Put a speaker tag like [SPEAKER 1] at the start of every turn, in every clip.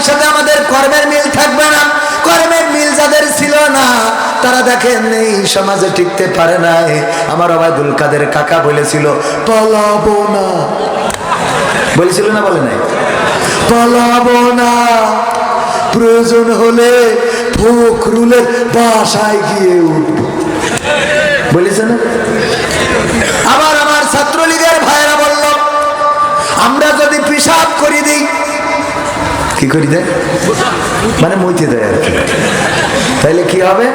[SPEAKER 1] আল্লাহর সাথে আমাদের কর্মের মিল থাকবে না। কর্মের মিল যাদের ছিল না, তারা দেখেন এই সমাজে টিকতে পারে নাই। আমার অবায়দুল কাদের কাকা বলেছিল, পলাবো না। বলেছিল না বলে নাই? পালাবো না। প্রয়োজন হলে ফখরুলের বাসায় গিয়ে উঠব। বলেছে না? কি করি দেয় মানে মইতে দেয় আর কি। তাইলে কি হবে?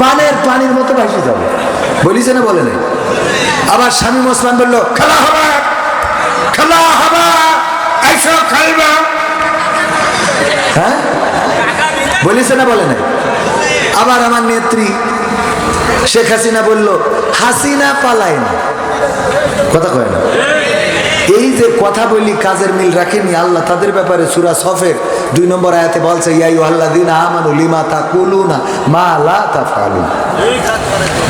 [SPEAKER 1] বানের পানির মতো ভাসি যাবে। বলিছে না বলে নাই? আবার স্বামী ওসমান বলল, খেলা হবে খেলা হবে, আইসো খেলবা। হ্যাঁ? বলিছে না বলে নাই? আবার আমার নেত্রী শেখ হাসিনা বলল, হাসিনা পালায় না। কথা কয় না? এই যে কথা বলি, কাজের মিল রাখেনি, আল্লাহ তাদের ব্যাপারে সুরা সফের দুই নম্বর আয়াতে বলছে ইয়াই আল্লাহ দিন আমানু লিমা তা কুলুনা মা লা তা ফালু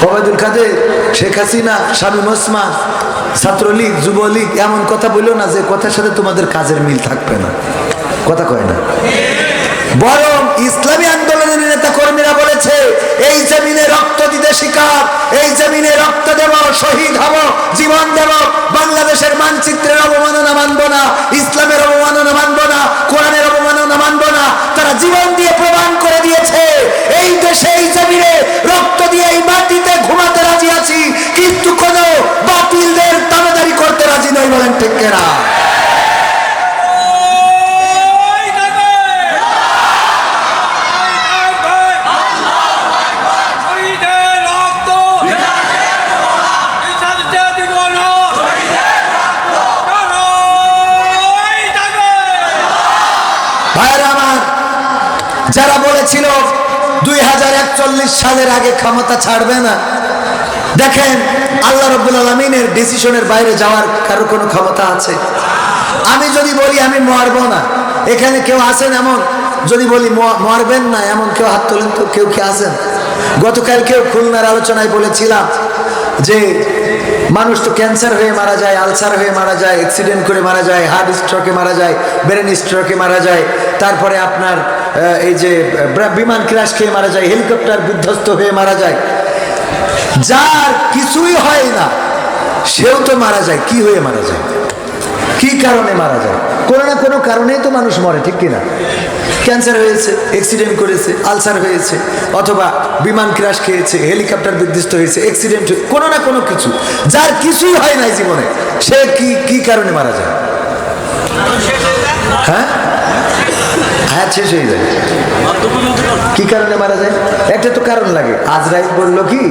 [SPEAKER 1] ওবায়দুল কাদের, শেখ হাসিনা, স্বামী ওসমান ছাত্রলীগ, যুবলীগ এমন কথা বলল না যে কথার সাথে তোমাদের কাজের মিল থাকবে না। কথা কয় না। বরং ইসলামী আন্দোলনের নেতা বলেছে, এই জমিনে রক্ত দিতে শিকার এই জমিনে রক্ত দেব, শহীদ হব, জীবন দেব, বাংলাদেশের মানচিত্রের অবমাননা মানব না, ইসলামের অবমাননা মানব না, কোরআনের অবমাননা মানব না, তারা জীবন দিয়ে প্রমাণ করে দিয়েছে, এই দেশে, এই জমিনে রক্ত দিয়ে এই মাটিতে ঘুমাতে রাজি আছি, কিন্তু কোন বাতিলদের দাবেদারি করতে রাজি নই বলেন ঠিক কেনা? যারা বলেছিল দুই হাজার একচল্লিশ সালের আগে ক্ষমতা ছাড়বে না, দেখেন আল্লাহ রব্বুল আলমিনের ডিসিশনের বাইরে যাওয়ার কারও কোনো ক্ষমতা আছে? আমি যদি বলি আমি মরবো না, এখানে কেউ আছেন এমন? যদি বলি মরবেন না, এমন কেউ হাত তোলেন তো, কেউ কি আছেন? গতকাল কেউ খুলনার আলোচনায় বলেছিলাম যে মানুষ তো ক্যান্সার হয়ে মারা যায়, আলসার হয়ে মারা যায়, অ্যাক্সিডেন্ট করে মারা যায়, হার্ট স্ট্রোকে মারা যায়, ব্রেন স্ট্রোকে মারা যায় তারপরে আপনার এই যে বিমান ক্রাশ খেয়ে মারা যায়, হেলিকপ্টার বিধ্বস্ত হয়ে মারা যায়। যার কিছুই হয় না, সেও তো মারা যায়। কি হয়ে মারা যায়? কি কারণে মারা যায়? কোনো না কোনো কারণেই তো মানুষ মরে, ঠিক কিনা? ক্যান্সার হয়েছে অ্যাক্সিডেন্ট করেছে, আলসার হয়েছে, অথবা বিমান ক্রাশ খেয়েছে, হেলিকপ্টার বিধ্বস্ত হয়েছে অ্যাক্সিডেন্ট কোনো না কোনো কিছু। যার কিছুই হয় নাই জীবনে, সে কি কি কারণে মারা যায়? হ্যাঁ? শেষ হয়ে যায়। কি কারণে মারা যায়? একটা তো কারণ লাগে। আজরাইল বলল কি,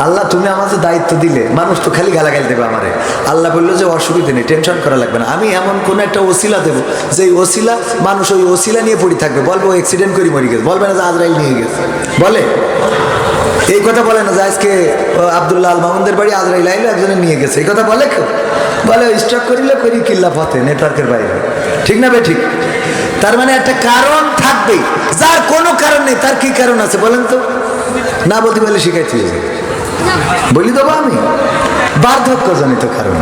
[SPEAKER 1] আল্লাহ, তুমি আমাদের দায়িত্ব দিলে। মানুষ তো খালি গালাগাল দেবে আমারে। আল্লাহ বলল যে, অসুবিধে নেই, টেনশন করা লাগবে না। আমি এমন কোনো একটা ওসিলা দেবো, যে ওসিলা মানুষ ওই ওসিলা নিয়ে পড়ে থাকবে। বলব অ্যাক্সিডেন্ট করে মরে গেছে। বলবে না যে আজ আজরাইল নিয়ে গেছে। বলে? এই কথা বলে না যে আজকে আব্দুল্লাহ আল মামুনদের বাড়ি আজরাইল আইলো একজনে নিয়ে গেছে। এই কথা বলে বলে স্টক করিলে করি, কিল্লা পথে নেটওয়ার্কের বাইরে। ঠিক না বে ঠিক? তার মানে একটা কারণ থাকবে যার কোনো কারণ নেই তার কি কারণ আছে বলেন তো? না বলতে পারলে শিখাইতে বলি দেবো আমি। বার্ধক্যজনিত কারণ।